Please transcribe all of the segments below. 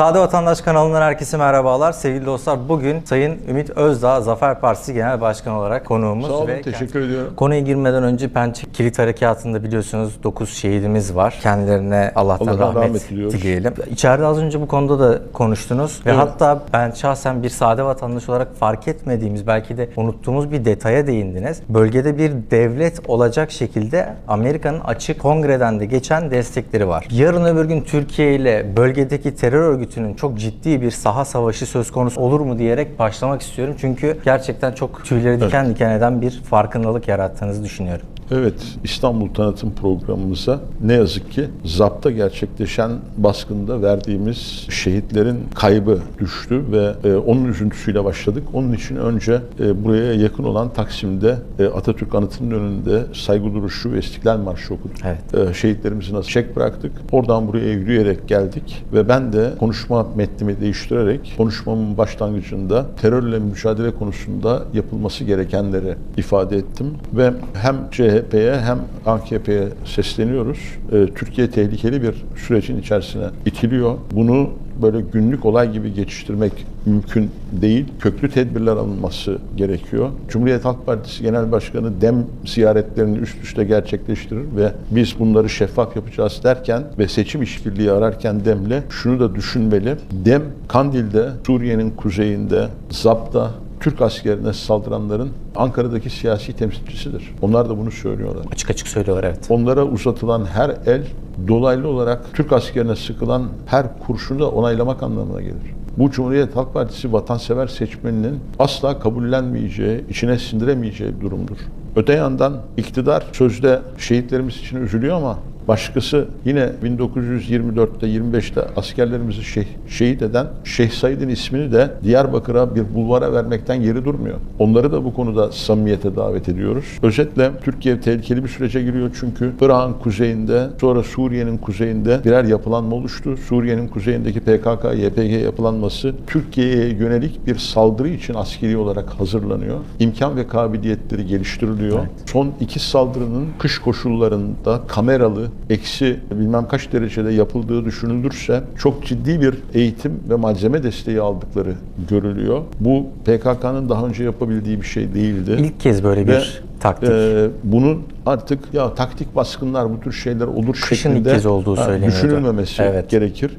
Sade Vatandaş kanalından herkese merhabalar. Sevgili dostlar bugün Sayın Ümit Özdağ Zafer Partisi Genel Başkanı olarak konuğumuz. Sağ olun, ve teşekkür ediyorum. Konuya girmeden önce Pençe Kilit Harekatı'nda biliyorsunuz 9 şehidimiz var. Kendilerine Allah'tan Allah'tan rahmet, rahmet diliyoruz. dileyelim. İçeride az önce bu konuda da konuştunuz. Ve Evet. hatta ben şahsen bir sade vatandaş olarak fark etmediğimiz belki de unuttuğumuz bir detaya değindiniz. Bölgede bir devlet olacak şekilde Amerika'nın açık kongreden de geçen destekleri var. Yarın öbür gün Türkiye ile bölgedeki terör örgütünün çok ciddi bir saha savaşı söz konusu olur mu diyerek başlamak istiyorum. Çünkü gerçekten çok tüyleri diken diken eden bir farkındalık yarattığınızı düşünüyorum. Evet, İstanbul Tanıtım Programımıza ne yazık ki ZAP'ta gerçekleşen baskında verdiğimiz şehitlerin kaybı düştü ve e, onun üzüntüsüyle başladık. Onun için önce e, buraya yakın olan Taksim'de e, Atatürk Anıtı'nın önünde saygı duruşu ve İstiklal Marşı okuduk. Evet. E, şehitlerimizi nasıl çek bıraktık. Oradan buraya yürüyerek geldik ve ben de konuşma metnimi değiştirerek konuşmamın başlangıcında terörle mücadele konusunda yapılması gerekenleri ifade ettim ve hem CHP'ye hem AKP'ye sesleniyoruz. E, Türkiye tehlikeli bir sürecin içerisine itiliyor. Bunu böyle günlük olay gibi geçiştirmek mümkün değil. Köklü tedbirler alınması gerekiyor. Cumhuriyet Halk Partisi Genel Başkanı DEM ziyaretlerini üst üste gerçekleştirir ve biz bunları şeffaf yapacağız derken ve seçim işbirliği ararken DEM'le şunu da düşünmeli. DEM Kandil'de, Suriye'nin kuzeyinde, ZAP'ta Türk askerine saldıranların Ankara'daki siyasi temsilcisidir. Onlar da bunu söylüyorlar. Açık açık söylüyorlar evet. Onlara uzatılan her el dolaylı olarak Türk askerine sıkılan her kurşunu da onaylamak anlamına gelir. Bu Cumhuriyet Halk Partisi vatansever seçmeninin asla kabullenmeyeceği, içine sindiremeyeceği bir durumdur. Öte yandan iktidar sözde şehitlerimiz için üzülüyor ama başkası yine 1924'te 25'te askerlerimizi şeh- şehit eden Şeyh Said'in ismini de Diyarbakır'a bir bulvara vermekten geri durmuyor. Onları da bu konuda samimiyete davet ediyoruz. Özetle Türkiye tehlikeli bir sürece giriyor çünkü Irak'ın kuzeyinde sonra Suriye'nin kuzeyinde birer yapılanma oluştu. Suriye'nin kuzeyindeki PKK, YPG yapılanması Türkiye'ye yönelik bir saldırı için askeri olarak hazırlanıyor. İmkan ve kabiliyetleri geliştiriliyor. Son iki saldırının kış koşullarında kameralı, eksi bilmem kaç derecede yapıldığı düşünülürse çok ciddi bir eğitim ve malzeme desteği aldıkları görülüyor. Bu PKK'nın daha önce yapabildiği bir şey değildi. İlk kez böyle bir Ve, taktik. e, bunun artık ya taktik baskınlar bu tür şeyler olur Kışın ilk şeklinde kez olduğu ha, düşünülmemesi Evet. gerekir.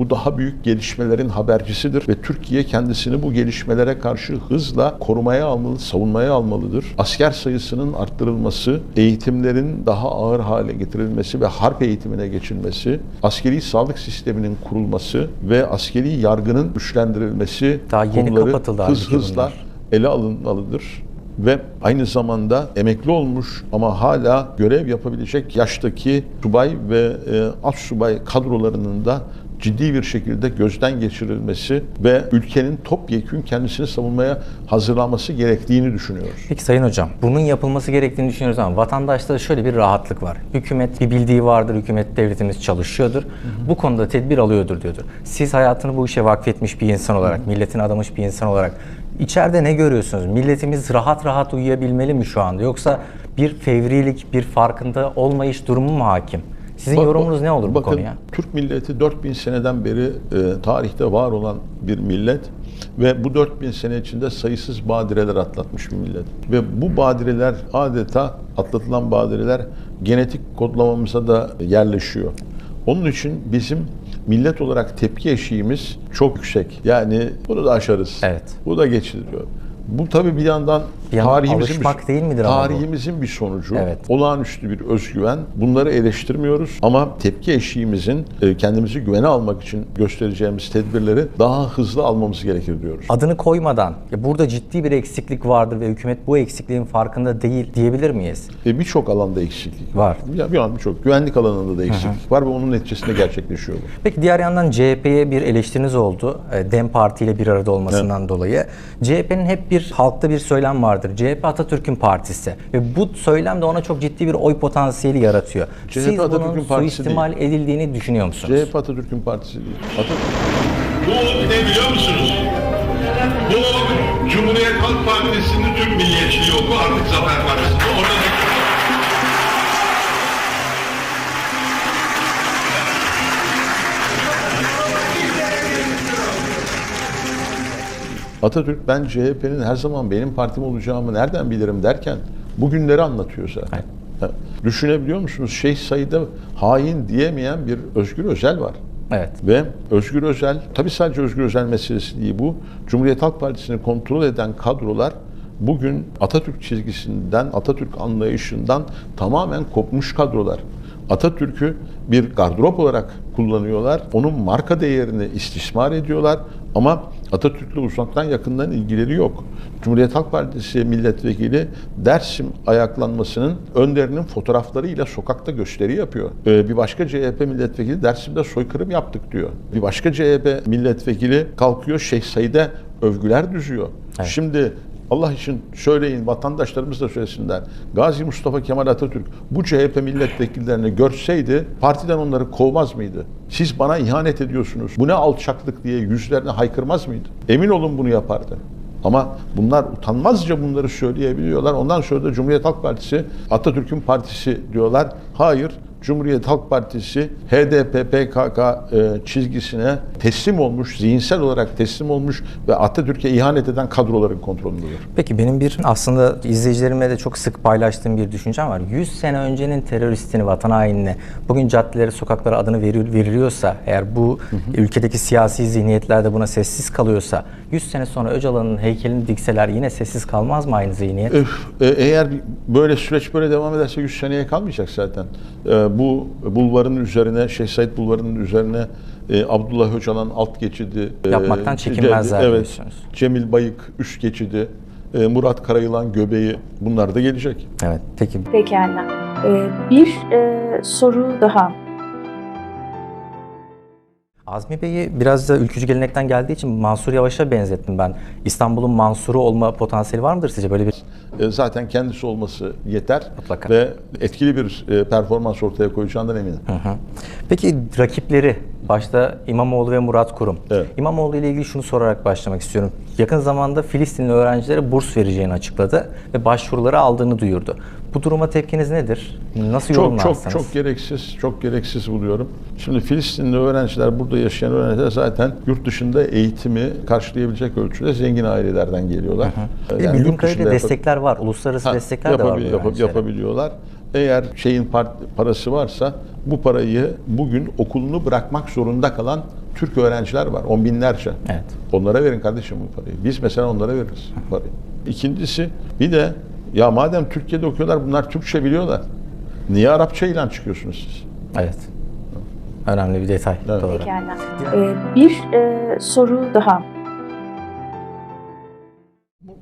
Bu daha büyük gelişmelerin habercisidir ve Türkiye kendisini bu gelişmelere karşı hızla korumaya almalı, savunmaya almalıdır. Asker sayısının arttırılması, eğitimlerin daha ağır hale getirilmesi ve harp eğitimine geçilmesi, askeri sağlık sisteminin kurulması ve askeri yargının güçlendirilmesi Daha yeni konuları hız hızla bunlar. ele alınmalıdır ve aynı zamanda emekli olmuş ama hala görev yapabilecek yaştaki subay ve e, subay kadrolarının da ciddi bir şekilde gözden geçirilmesi ve ülkenin topyekün kendisini savunmaya hazırlanması gerektiğini düşünüyoruz. Peki Sayın Hocam, bunun yapılması gerektiğini düşünüyoruz ama vatandaşta da şöyle bir rahatlık var. Hükümet bir bildiği vardır, hükümet devletimiz çalışıyordur. Bu konuda tedbir alıyordur diyordur. Siz hayatını bu işe vakfetmiş bir insan olarak, milletine adamış bir insan olarak içeride ne görüyorsunuz? Milletimiz rahat rahat uyuyabilmeli mi şu anda? Yoksa bir fevrilik, bir farkında olmayış durumu mu hakim? Sizin Bak- yorumunuz ne olur bu bakın, konuya? Türk milleti 4000 seneden beri e, tarihte var olan bir millet ve bu 4000 sene içinde sayısız badireler atlatmış bir millet. Ve bu badireler adeta atlatılan badireler genetik kodlamamıza da yerleşiyor. Onun için bizim millet olarak tepki eşiğimiz çok yüksek. Yani bunu da aşarız. Evet. Bu da geçiliyor. Bu tabii bir yandan Bir yandan tarihimizin alışmak değil midir bu? tarihimizin bir sonucu. Evet. Olağanüstü bir özgüven. Bunları eleştirmiyoruz ama tepki eşiğimizin e, kendimizi güvene almak için göstereceğimiz tedbirleri daha hızlı almamız gerekir diyoruz. Adını koymadan ya burada ciddi bir eksiklik vardır ve hükümet bu eksikliğin farkında değil diyebilir miyiz? E, birçok alanda eksiklik Var. Ya bir an birçok güvenlik alanında da eksiklik var ve onun neticesinde gerçekleşiyor bu. Peki diğer yandan CHP'ye bir eleştiriniz oldu. e, DEM Parti ile bir arada olmasından dolayı. CHP'nin hep bir halkta bir söylem vardır. CHP Atatürk'ün partisi ve bu söylem de ona çok ciddi bir oy potansiyeli yaratıyor. CHP Siz bunun Atatürk'ün partisi suistimal edildiğini düşünüyor musunuz? CHP Atatürk'ün partisi değil. Atatürk Bu ne biliyor musunuz? Bu Cumhuriyet Halk Partisi'nin Türk milliyetçiliği oku artık Zafer Partisi'nde. Orada Atatürk ben CHP'nin her zaman benim partim olacağımı nereden bilirim derken bugünleri anlatıyor zaten. Ha, Düşünebiliyor musunuz? Şeyh Said'e hain diyemeyen bir Özgür Özel var. Evet. Ve Özgür Özel, tabii sadece Özgür Özel meselesi değil bu. Cumhuriyet Halk Partisi'ni kontrol eden kadrolar bugün Atatürk çizgisinden, Atatürk anlayışından tamamen kopmuş kadrolar. Atatürk'ü bir gardırop olarak kullanıyorlar. Onun marka değerini istismar ediyorlar. Ama Atatürk'le uzaktan yakından ilgileri yok. Cumhuriyet Halk Partisi milletvekili Dersim ayaklanmasının önderinin fotoğraflarıyla sokakta gösteri yapıyor. Ee, bir başka CHP milletvekili Dersim'de soykırım yaptık diyor. Bir başka CHP milletvekili kalkıyor Şeyh Said'e övgüler düzüyor. Şimdi Allah için söyleyin, vatandaşlarımız da söylesinler. Gazi Mustafa Kemal Atatürk bu CHP milletvekillerini görseydi partiden onları kovmaz mıydı? Siz bana ihanet ediyorsunuz. Bu ne alçaklık diye yüzlerine haykırmaz mıydı? Emin olun bunu yapardı. Ama bunlar utanmazca bunları söyleyebiliyorlar. Ondan sonra da Cumhuriyet Halk Partisi Atatürk'ün partisi diyorlar. Hayır, Cumhuriyet Halk Partisi HDP PKK e, çizgisine teslim olmuş, zihinsel olarak teslim olmuş ve Atatürk'e ihanet eden kadroların kontrolündedir. Peki benim bir aslında izleyicilerimle de çok sık paylaştığım bir düşüncem var. 100 sene öncenin teröristini, vatan hainine bugün caddelere, sokaklara adını veri- veriliyorsa, eğer bu ülkedeki siyasi zihniyetler de buna sessiz kalıyorsa, 100 sene sonra Öcalan'ın heykelini dikseler yine sessiz kalmaz mı aynı zihniyet? Öf, e, eğer böyle süreç böyle devam ederse 100 seneye kalmayacak zaten. E, bu bulvarın üzerine, Şeyh Said bulvarının üzerine e, Abdullah Öcalan alt geçidi. e, Yapmaktan çekinmezler evet, diyorsunuz. Cemil Bayık üst geçidi. e, Murat Karayılan göbeği bunlar da gelecek. Evet, peki Pekala. Ee, bir e, soru daha. Azmi Bey'i biraz da ülkücü gelenekten geldiği için Mansur Yavaş'a benzettim ben. İstanbul'un Mansur'u olma potansiyeli var mıdır sizce böyle bir? E, zaten kendisi olması yeter Mutlaka. ve etkili bir e, performans ortaya koyacağından eminim. Hı hı. Peki rakipleri başta İmamoğlu ve Murat Kurum. Evet. İmamoğlu ile ilgili şunu sorarak başlamak istiyorum. Yakın zamanda Filistinli öğrencilere burs vereceğini açıkladı ve başvuruları aldığını duyurdu. Bu duruma tepkiniz nedir? Nasıl Çok yorumlarsınız? çok çok gereksiz, çok gereksiz buluyorum. Şimdi Filistinli öğrenciler, burada yaşayan öğrenciler zaten yurt dışında eğitimi karşılayabilecek ölçüde zengin ailelerden geliyorlar. Bir de Yani bildiğim kadarıyla destekler var. Uluslararası Ha, destekler de var bu yapabil- yapa- öğrencilere. yapabiliyorlar. Eğer şeyin par- parası varsa bu parayı bugün okulunu bırakmak zorunda kalan Türk öğrenciler var. On binlerce. Evet. Onlara verin kardeşim bu parayı. Biz mesela onlara veririz bu parayı. İkincisi bir de ya madem Türkiye'de okuyorlar bunlar Türkçe biliyorlar. Niye Arapça ilan çıkıyorsunuz siz? Evet. Önemli bir detay. Evet. Doğru. Pekala. Ee, bir e, soru daha.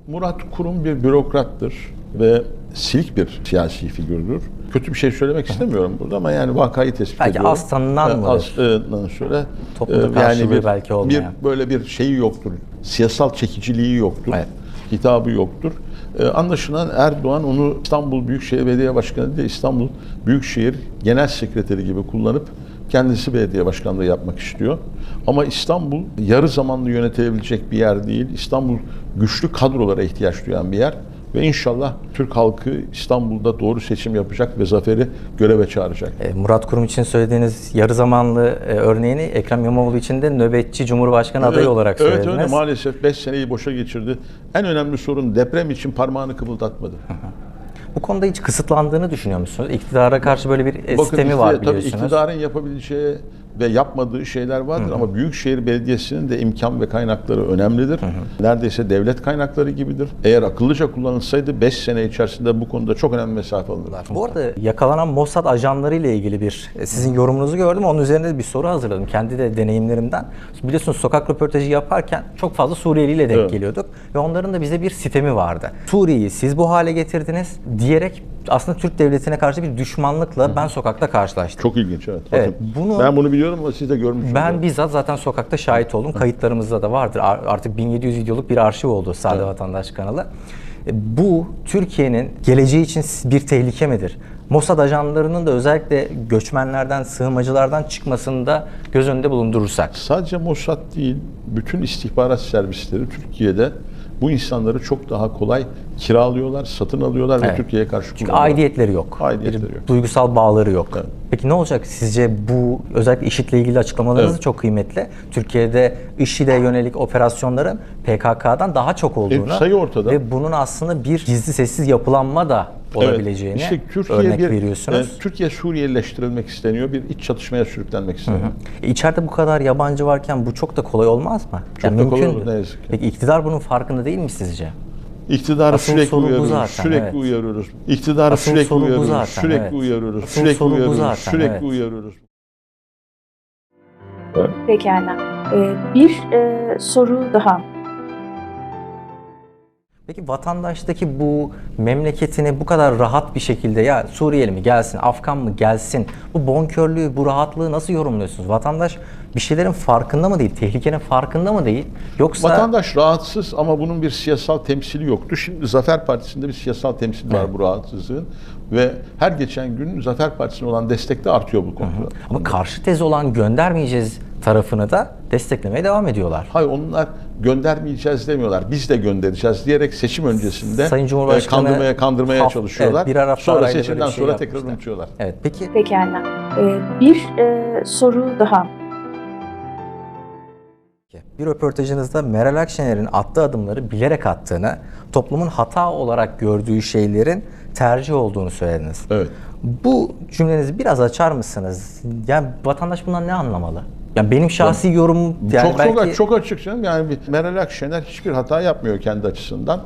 Murat Kurum bir bürokrattır ve silik bir siyasi figürdür. Kötü bir şey söylemek istemiyorum burada ama yani vakayı tespit Belki ediyorum. az tanınan Ee, mıdır? Az tanınan şöyle. Toplumda e, karşılığı bir, belki olmayan. Bir böyle bir şeyi yoktur. Siyasal çekiciliği yoktur. Evet. Hitabı yoktur. Ee, anlaşılan Erdoğan onu İstanbul Büyükşehir Belediye Başkanı değil İstanbul Büyükşehir Genel Sekreteri gibi kullanıp kendisi belediye başkanlığı yapmak istiyor. Ama İstanbul yarı zamanlı yönetilebilecek bir yer değil. İstanbul güçlü kadrolara ihtiyaç duyan bir yer. Ve inşallah Türk halkı İstanbul'da doğru seçim yapacak ve zaferi göreve çağıracak. E, Murat Kurum için söylediğiniz yarı zamanlı e, örneğini Ekrem İmamoğlu için de nöbetçi Cumhurbaşkanı adayı Evet, olarak Evet söylediniz. öyle maalesef 5 seneyi boşa geçirdi. En önemli sorun deprem için parmağını kıpıldatmadı. Bu konuda hiç kısıtlandığını düşünüyor musunuz? İktidara karşı böyle bir Bakın sistemi iktidar- var tabii biliyorsunuz. iktidarın yapabileceği ve yapmadığı şeyler vardır ama Büyükşehir Belediyesi'nin de imkan ve kaynakları önemlidir. Neredeyse devlet kaynakları gibidir. Eğer akıllıca kullanılsaydı 5 sene içerisinde bu konuda çok önemli mesafe alınırlar. Bu arada yakalanan Mossad ajanları ile ilgili bir e, sizin yorumunuzu gördüm. Onun üzerine bir soru hazırladım. Kendi de deneyimlerimden. Biliyorsunuz sokak röportajı yaparken çok fazla Suriyeli ile denk Evet. geliyorduk. Ve onların da bize bir sitemi vardı. Suriye'yi siz bu hale getirdiniz diyerek aslında Türk devletine karşı bir düşmanlıkla ben sokakta karşılaştım. Çok ilginç evet. Evet, bunu- ben bunu biliyorum ama siz de görmüşsünüz. Ben bizzat zaten sokakta şahit oldum. Kayıtlarımızda da vardır. Ar- Artık 1700 videoluk bir arşiv oldu Sade Vatandaş kanalı. E, Bu Türkiye'nin geleceği için bir tehlike midir? Mossad ajanlarının da özellikle göçmenlerden, sığınmacılardan çıkmasını da göz önünde bulundurursak. Sadece Mossad değil, bütün istihbarat servisleri Türkiye'de bu insanları çok daha kolay kiralıyorlar, satın alıyorlar ve Evet. Türkiye'ye karşı Çünkü kullanıyorlar. aidiyetleri yok. Aidiyetleri yok. Duygusal bağları yok. Evet. Peki ne olacak sizce bu özellikle IŞİD'le ilgili açıklamalarınız Evet. çok kıymetli. Türkiye'de IŞİD'e yönelik operasyonların PKK'dan daha çok olduğunu sayı ortada. ve bunun aslında bir gizli sessiz yapılanma da olabileceğini Evet. İşte Türkiye örnek bir, veriyorsunuz. e, Türkiye Suriyelileştirilmek isteniyor. Bir iç çatışmaya sürüklenmek isteniyor. E, İçeride bu kadar yabancı varken bu çok da kolay olmaz mı? Çok da kolay olur, ne yazık ki. Peki iktidar bunun farkında değil mi sizce? İktidarı Asıl sürekli uyarıyoruz. zaten, sürekli evet. uyarıyoruz. İktidarı Asıl sürekli uyarıyoruz. zaten, sürekli evet. uyarıyoruz. Asıl sürekli uyarıyoruz. zaten, sürekli evet. uyarıyoruz. Pekala. Ee, bir e, soru daha. Peki vatandaştaki bu memleketini bu kadar rahat bir şekilde ya Suriyeli mi gelsin, Afgan mı gelsin bu bonkörlüğü, bu rahatlığı nasıl yorumluyorsunuz? Vatandaş bir şeylerin farkında mı değil, tehlikenin farkında mı değil? Yoksa Vatandaş rahatsız ama bunun bir siyasal temsili yoktu. Şimdi Zafer Partisi'nde bir siyasal temsil var bu rahatsızlığın. Ve her geçen gün Zafer Partisi'ne olan destek de artıyor bu konuda. ama karşı tez olan göndermeyeceğiz tarafını da desteklemeye devam ediyorlar. Hayır onlar göndermeyeceğiz demiyorlar. Biz de göndereceğiz diyerek seçim öncesinde Sayın Cumhurbaşkanı e, kandırmaya kandırmaya haf- çalışıyorlar. evet, birer hafta sonra seçimden bir şey sonra yapmışlar. tekrar unutuyorlar. Evet. Peki Pekala. Ee, bir e, soru daha. Bir röportajınızda Meral Akşener'in attığı adımları bilerek attığını, toplumun hata olarak gördüğü şeylerin tercih olduğunu söylediniz. Evet. Bu cümlenizi biraz açar mısınız? Yani vatandaş bundan ne anlamalı? Yani benim şahsi yorumum yani çok belki çok çok açık canım. Yani Meral Akşener hiçbir hata yapmıyor kendi açısından.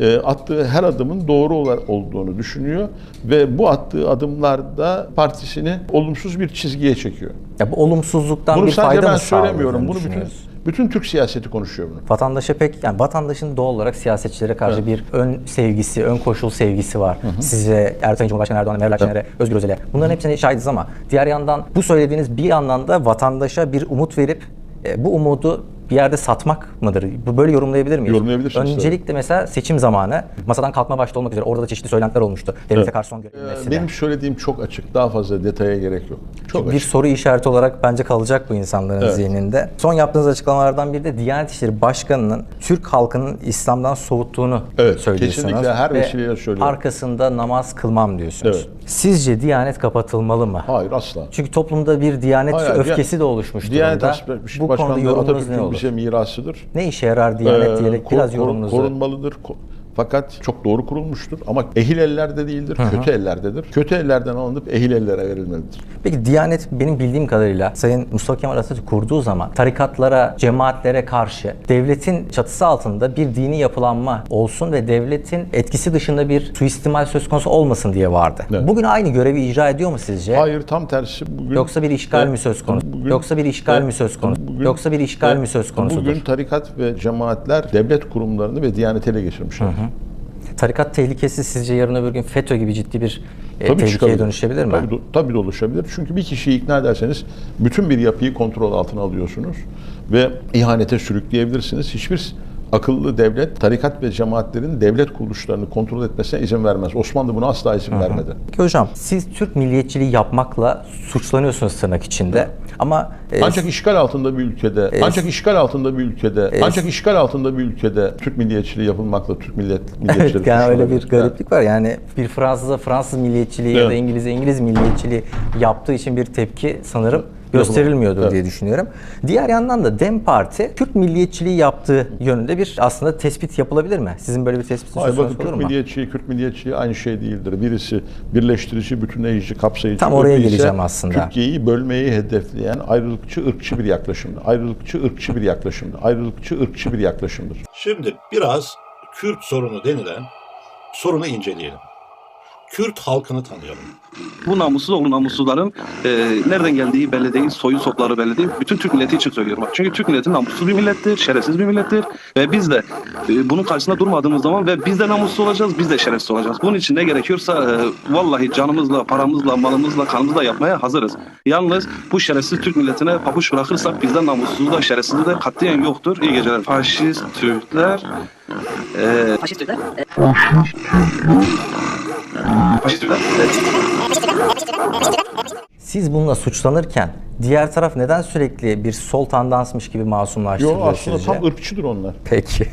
E, attığı her adımın doğru olduğunu düşünüyor ve bu attığı adımlarda partisini olumsuz bir çizgiye çekiyor. ya bu olumsuzluktan Bunu bir sadece fayda ben mı söylemiyorum. sağladığını Bunu bütün? Bütün Türk siyaseti konuşuyor bunu. Vatandaşa pek yani vatandaşın doğal olarak siyasetçilere karşı bir ön sevgisi, ön koşul sevgisi var. Size Erdoğan Cumhurbaşkanı Erdoğan'a, Meral Akşener'e, Özgür Özel'e. Bunların hepsine şahidiz ama diğer yandan bu söylediğiniz bir yandan da vatandaşa bir umut verip e, bu umudu bir yerde satmak mıdır? Bu böyle yorumlayabilir miyiz? Yorumlayabilirsiniz, Öncelikle mesela seçim zamanı masadan kalkma başta olmak üzere orada da çeşitli söylentiler olmuştu. Devlete karşı son görülmesi Ee, de. Benim söylediğim çok açık. Daha fazla detaya gerek yok. Çok bir açık. soru işareti olarak bence kalacak bu insanların Evet. zihninde. Son yaptığınız açıklamalardan biri de Diyanet İşleri Başkanı'nın Türk halkının İslam'dan soğuttuğunu Evet, söylüyorsunuz. kesinlikle her Ve vesileyle söylüyorum. Arkasında namaz kılmam diyorsunuz. Evet. Sizce Diyanet kapatılmalı mı? Hayır asla. Çünkü toplumda bir Diyanet Hayır, öfkesi de oluşmuş Diyanet durumda. Bu konuda yorumunuz ne olur? bize mirasıdır. Ne işe yarar Diyanet Ee, diyerek kor- biraz korun- yorumunuzu... korunmalıdır. Ko- Fakat çok doğru kurulmuştur. Ama ehil ellerde değildir, kötü ellerdedir. Kötü ellerden alınıp ehil ellere verilmelidir. Peki Diyanet benim bildiğim kadarıyla Sayın Mustafa Kemal Atatürk kurduğu zaman tarikatlara, cemaatlere karşı devletin çatısı altında bir dini yapılanma olsun ve devletin etkisi dışında bir suistimal söz konusu olmasın diye vardı. Evet. Bugün aynı görevi icra ediyor mu sizce? Hayır tam tersi. Bugün, Yoksa bir işgal Evet, mi söz konusu? bugün- Yoksa bir işgal Evet, mi söz konusu? bugün- Yoksa bir işgal Evet, mi söz konusudur? Bugün tarikat ve cemaatler devlet kurumlarını ve diyaneti ele geçirmişler. Tarikat tehlikesi sizce yarın öbür gün FETÖ gibi ciddi bir e, Tabii tehlikeye çıkabilir. dönüşebilir mi? Tabii, tabii de oluşabilir. Çünkü bir kişiyi ikna ederseniz bütün bir yapıyı kontrol altına alıyorsunuz ve ihanete sürükleyebilirsiniz. Hiçbir akıllı devlet tarikat ve cemaatlerin devlet kuruluşlarını kontrol etmesine izin vermez. Osmanlı buna asla izin vermedi. Peki hocam siz Türk milliyetçiliği yapmakla suçlanıyorsunuz tırnak içinde. Ama e, Ancak işgal altında bir ülkede, ancak işgal altında bir ülkede, ancak işgal altında bir ülkede Türk milliyetçiliği yapılmakla Türk millet milliyetçileri Evet yani öyle bir gariplik var. Yani bir Fransız'a Fransız milliyetçiliği ya da Evet. İngiliz'e İngiliz milliyetçiliği yaptığı için bir tepki sanırım gösterilmiyordur Evet. diye düşünüyorum. Diğer yandan da DEM Parti Türk milliyetçiliği yaptığı yönünde bir aslında tespit yapılabilir mi? Sizin böyle bir tespitin Hayır söz bakın konusu olur Türk mu? milliyetçiliği, Kürt milliyetçiliği aynı şey değildir. Birisi birleştirici, bütünleyici, kapsayıcı. Tam oraya geleceğim aslında. Türkiye'yi bölmeyi hedefleyen ayrılıkçı, ırkçı bir yaklaşımdır. Ayrılıkçı, ırkçı bir yaklaşımdır. Ayrılıkçı, ırkçı bir yaklaşımdır. Şimdi biraz Kürt sorunu denilen sorunu inceleyelim. Kürt halkını tanıyalım. Bu namussuz oğlu namussuzların e, nereden geldiği belli değil, soyu sopları belli değil. Bütün Türk milleti için söylüyorum. Çünkü Türk milleti namussuz bir millettir, şerefsiz bir millettir. Ve biz de e, bunun karşısında durmadığımız zaman ve biz de namussuz olacağız, biz de şerefsiz olacağız. Bunun için ne gerekiyorsa e, vallahi canımızla, paramızla, malımızla, kanımızla yapmaya hazırız. Yalnız bu şerefsiz Türk milletine papuç bırakırsak bizden namussuzu da şerefsizi de katiyen yoktur. İyi geceler. Faşist Türkler e, Faşist Türkler Faşist Türkler Siz bununla suçlanırken diğer taraf neden sürekli bir sol tandansmış gibi masumlaştırılıyor Yok aslında sizce? tam ırkçıdır onlar. Peki.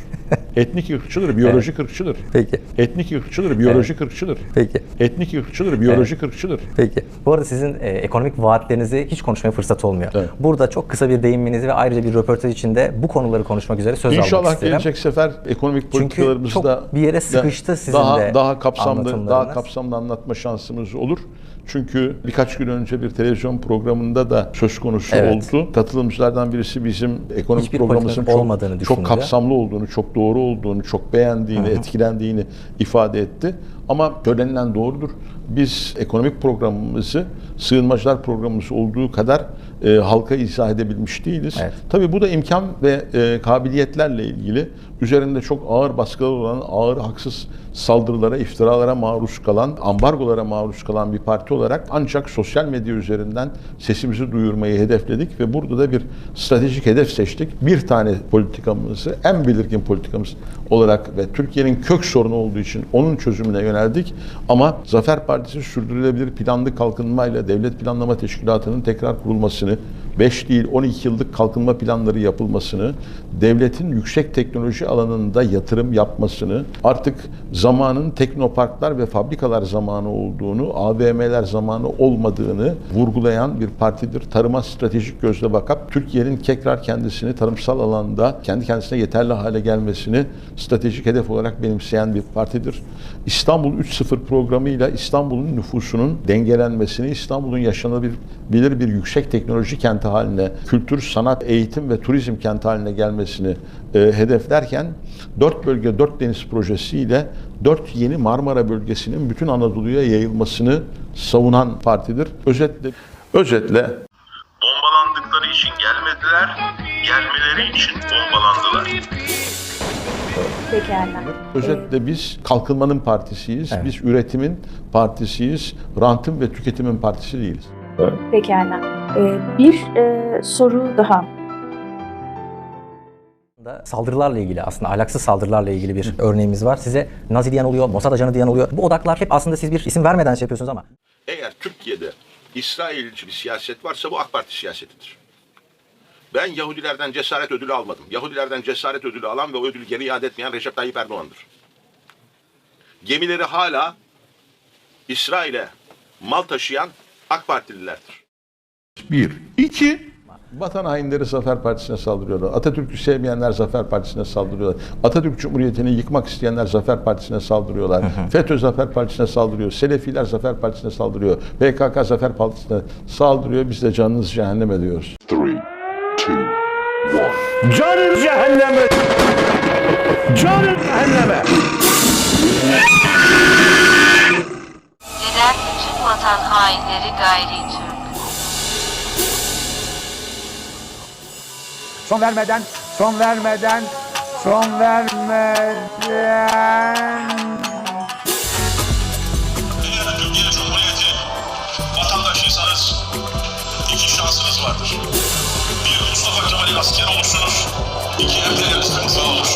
Etnik ırkçıdır, biyolojik ırkçıdır. Peki. Etnik ırkçıdır, biyolojik ırkçıdır. Peki. Etnik ırkçıdır, biyolojik ırkçıdır. Peki. Bu arada sizin e, ekonomik vaatlerinizi hiç konuşmaya fırsat olmuyor. Evet. Burada çok kısa bir değinmenizi ve ayrıca bir röportaj içinde bu konuları konuşmak üzere söz almak İnşallah isterim. gelecek sefer ekonomik Çünkü politikalarımızı çok da bir yere da- sıkıştı sizin daha, de daha kapsamlı daha kapsamlı anlatma şansımız olur. Çünkü birkaç gün önce bir televizyon programında da söz konusu Evet. oldu. Katılımcılardan birisi bizim ekonomik Hiçbir programımızın çok, olmadığını çok düşündü. kapsamlı olduğunu, çok doğru olduğunu, çok beğendiğini, etkilendiğini ifade etti. Ama söylenilen doğrudur. Biz ekonomik programımızı sığınmacılar programımız olduğu kadar e, halka izah edebilmiş değiliz. Evet. Tabii bu da imkan ve e, kabiliyetlerle ilgili üzerinde çok ağır baskılar olan, ağır haksız saldırılara, iftiralara maruz kalan, ambargolara maruz kalan bir parti olarak ancak sosyal medya üzerinden sesimizi duyurmayı hedefledik ve burada da bir stratejik hedef seçtik. Bir tane politikamızı, en belirgin politikamız olarak ve Türkiye'nin kök sorunu olduğu için onun çözümüne yöneldik. Ama Zafer Partisi sürdürülebilir planlı kalkınmayla Devlet Planlama Teşkilatı'nın tekrar kurulmasını, 5 değil 12 yıllık kalkınma planları yapılmasını, devletin yüksek teknoloji alanında yatırım yapmasını, artık zamanın teknoparklar ve fabrikalar zamanı olduğunu, AVM'ler zamanı olmadığını vurgulayan bir partidir. Tarıma stratejik gözle bakıp Türkiye'nin tekrar kendisini tarımsal alanda kendi kendisine yeterli hale gelmesini stratejik hedef olarak benimseyen bir partidir. İstanbul 3.0 programıyla İstanbul'un nüfusunun dengelenmesini, İstanbul'un yaşanabilir bir yüksek teknoloji kenti haline, kültür, sanat, eğitim ve turizm kenti haline gelmesini e, hedeflerken dört bölge, dört deniz projesiyle dört yeni Marmara bölgesinin bütün Anadolu'ya yayılmasını savunan partidir. Özetle özetle Bombalandıkları için gelmediler, gelmeleri için bombalandılar. Pekala. özetle biz kalkınmanın partisiyiz. Evet. Biz üretimin partisiyiz. Rantın ve tüketimin partisi değiliz. Pekala. Ee, bir e, soru daha. Da Saldırılarla ilgili aslında ahlaksız saldırılarla ilgili bir örneğimiz var. Size Nazi diyen oluyor, Mossad ajanı diyen oluyor. Bu odaklar hep aslında siz bir isim vermeden şey yapıyorsunuz ama Eğer Türkiye'de İsrailci bir siyaset varsa bu AK Parti siyasetidir. Ben Yahudilerden cesaret ödülü almadım. Yahudilerden cesaret ödülü alan ve o ödülü geri iade etmeyen Recep Tayyip Erdoğan'dır. Gemileri hala İsrail'e mal taşıyan AK Partililerdir. Bir. İki. Vatan hainleri Zafer Partisi'ne saldırıyorlar. Atatürk'ü sevmeyenler Zafer Partisi'ne saldırıyorlar. Atatürk Cumhuriyeti'ni yıkmak isteyenler Zafer Partisi'ne saldırıyorlar. FETÖ Zafer Partisi'ne saldırıyor. Selefiler Zafer Partisi'ne saldırıyor. PKK Zafer Partisi'ne saldırıyor. Biz de canınız cehenneme diyoruz. Canın cehenneme! Canın cehenneme! Neden bütün vatan hainleri gayri Türk? Son vermeden, son vermeden, son vermeden... Eğer Türkiye Cumhuriyeti vatandaşıysanız iki şansınız vardır. Bir Mustafa Kemal'in askeri olursunuz, iki emperyalistin sağı olursunuz.